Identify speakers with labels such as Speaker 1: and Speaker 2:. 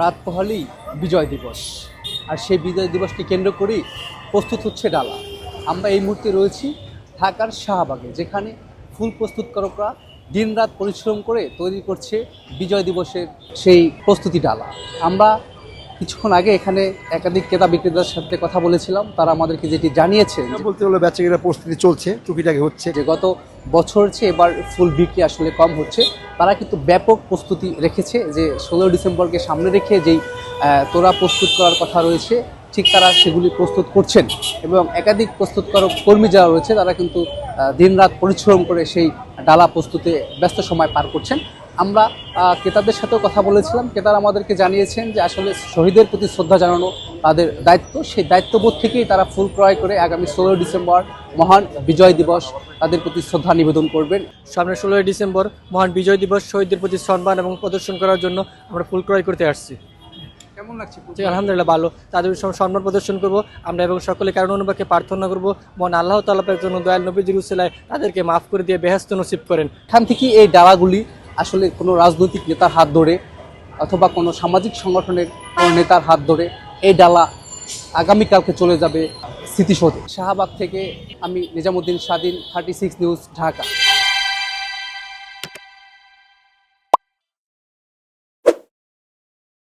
Speaker 1: রাত পোহালি বিজয় দিবস। আর সেই বিজয় দিবসকে কেন্দ্র করেই প্রস্তুত হচ্ছে ডালা। আমরা এই মুহূর্তে রয়েছি ঢাকার শাহবাগে, যেখানে ফুল প্রস্তুতকারকরা দিনরাত পরিশ্রম করে তৈরি করছে বিজয় দিবসের সেই প্রস্তুতি ডালা। আমরা কিছুক্ষণ আগে এখানে একাধিক ক্রেতা বিক্রেতার সাথে কথা বলেছিলাম। তারা আমাদেরকে যেটি
Speaker 2: জানিয়েছে বলতে হলো বেচাকেরা প্রস্তুতি চলছে টুকিটাকি হচ্ছে।
Speaker 1: যে গত বছর চেয়ে এবার ফুল বিক্রি আসলে কম হচ্ছে তারা কিন্তু ব্যাপক প্রস্তুতি রেখেছে যে ষোলোই ডিসেম্বরকে সামনে রেখে যেই তোরা প্রস্তুত করার কথা রয়েছে ঠিক তারা সেগুলি প্রস্তুত করছেন। এবং একাধিক প্রস্তুতকারক কর্মী যারা রয়েছে তারা কিন্তু দিনরাত পরিশ্রম করে সেই ডালা প্রস্তুতে ব্যস্ত সময় পার করছেন। আমরা ক্রেতাদের সাথেও কথা বলেছিলাম। ক্রেতারা আমাদেরকে জানিয়েছেন যে আসলে শহীদের প্রতি শ্রদ্ধা জানানো তাদের দায়িত্ব। সেই দায়িত্ববোধ থেকেই তারা ফুল ক্রয় করে আগামী ষোলোই ডিসেম্বর মহান বিজয় দিবস তাদের প্রতি শ্রদ্ধা নিবেদন করবেন।
Speaker 3: সামনে ষোলোই ডিসেম্বর মহান বিজয় দিবস শহীদদের প্রতি সম্মান এবং প্রদর্শন করার জন্য আমরা ফুল ক্রয় করতে আসছি।
Speaker 1: কেমন লাগছে
Speaker 3: আলহামদুলিল্লাহ ভালো। তাদের সম- সম্মান প্রদর্শন করব। আমরা এবং সকলে কারণ অনুবাকে প্রার্থনা করব। মন আল্লাহ তালাপের জন্য দয়াল নবীজির উসিলায় তাদেরকে মাফ করে দিয়ে বেহেস্ত নসিব করেন।
Speaker 1: এখান থেকেই এই ডালাগুলি আসলে কোনো রাজনৈতিক নেতার হাত ধরে অথবা কোনো সামাজিক সংগঠনের কোনো নেতার হাত ধরে এই ডালা আগামীকালকে চলে যাবে স্মৃতিসৌধে। শাহবাগ থেকে আমি নিজামুদ্দিন স্বাধীন থার্টি সিক্স নিউজ ঢাকা।